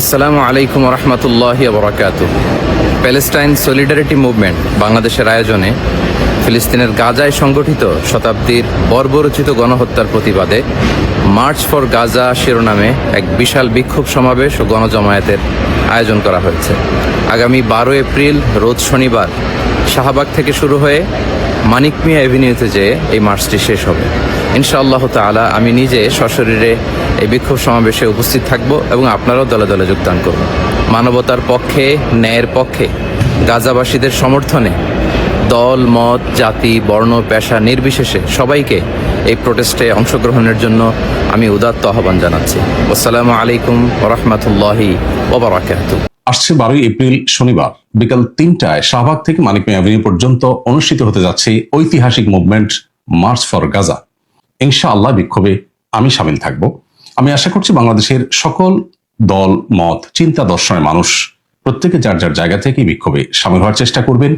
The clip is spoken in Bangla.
আসসালামু আলাইকুম রহমতুল্লাহ বরাকাত প্যালেস্টাইন সলিডারিটি মুভমেন্ট বাংলাদেশের আয়োজনে ফিলিস্তিনের গাজায় সংগঠিত শতাব্দীর বর্বরচিত গণহত্যার প্রতিবাদে মার্চ ফর গাজা শিরোনামে এক বিশাল বিক্ষোভ সমাবেশ ও গণজমায়েতের আয়োজন করা হয়েছে। আগামী বারো এপ্রিল, রোজ শনিবার শাহবাগ থেকে শুরু হয়ে মানিক মিয়া অ্যাভিনিউতে যেয়ে এই মার্চটি শেষ হবে। ইনশাআল্লাহ তাআলা আমি নিজে সশরীরে এই বিক্ষোভ সমাবেশে উপস্থিত থাকব এবং আপনারাও দলে দলে যোগদান করব। মানবতার পক্ষে, ন্যায়ের পক্ষে, গাজাবাসীদের সমর্থনে দল, মত, জাতি, বর্ণ, পেশা নির্বিশেষে সবাইকে এই প্রোটেস্টে অংশগ্রহণের জন্য আমি উদাত্ত আহ্বান জানাচ্ছি। আসসালামু আলাইকুম ওরহমতুল্লাহি ওবরাকাতুহ আসছে বারোই এপ্রিল শনিবার। বিকাল তিনটায় শাহবাগ থেকে মানিক মিয়া অ্যাভিনিউ পর্যন্ত অনুষ্ঠিত হতে যাচ্ছে ঐতিহাসিক মুভমেন্ট মার্চ ফর গাজা ইনশাআল্লাহ বিক্ষোভে আমি সামিল থাকব। আমি আশা করছি বাংলাদেশের সকল দল, মত, চিন্তা দর্শনের মানুষ প্রত্যেকে যার যার জায়গা থেকে বিক্ষোভে সামিল হওয়ার চেষ্টা করবেন।